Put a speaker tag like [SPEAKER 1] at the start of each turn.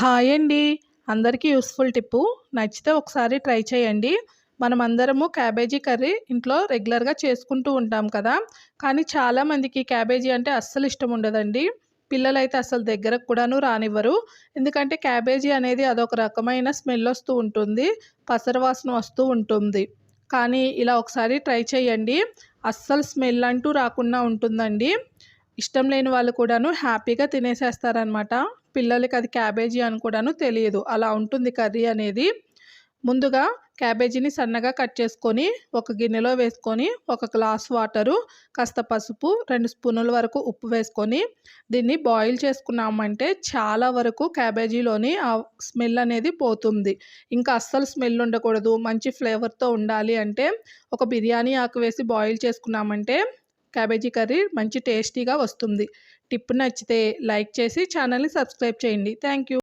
[SPEAKER 1] Hi అండి. అందరికీ useful Tipu. నచ్చితే ఒకసారి ట్రై చేయండి. మనమందరము క్యాబేజీ కర్రీ ఇంట్లో రెగ్యులర్గా చేసుకుంటూ ఉంటాం కదా. కానీ చాలామందికి క్యాబేజీ అంటే అస్సలు ఇష్టం ఉండదండి. పిల్లలైతే అసలు దగ్గరకు కూడాను రానివ్వరు. ఎందుకంటే క్యాబేజీ అనేది అదొక రకమైన స్మెల్ వస్తూ ఉంటుంది. పసరవాసన వస్తూ ఉంటుంది. కానీ ఇలా ఒకసారి ట్రై చేయండి. అస్సలు స్మెల్ అంటూ రాకుండా ఉంటుందండి. ఇష్టం లేని వాళ్ళు కూడాను హ్యాపీగా తినేసేస్తారనమాట పిల్లలకి అది క్యాబేజీ అని కూడాను తెలియదు. అలా ఉంటుంది కర్రీ అనేది. ముందుగా క్యాబేజీని సన్నగా కట్ చేసుకొని ఒక గిన్నెలో వేసుకొని ఒక గ్లాస్ వాటరు కాస్త పసుపు రెండు స్పూనుల వరకు ఉప్పు వేసుకొని దీన్ని బాయిల్ చేసుకున్నామంటే చాలా వరకు క్యాబేజీలోని ఆ స్మెల్ అనేది పోతుంది. ఇంకా అస్సలు స్మెల్ ఉండకూడదు. మంచి ఫ్లేవర్తో ఉండాలి అంటే ఒక బిర్యానీ ఆకు వేసి బాయిల్ చేసుకున్నామంటే క్యాబేజీ కర్రీ మంచి టేస్టీగా వస్తుంది. టిప్ నచ్చితే లైక్ చేసి ఛానల్ని సబ్స్క్రైబ్ చేయండి. Thank you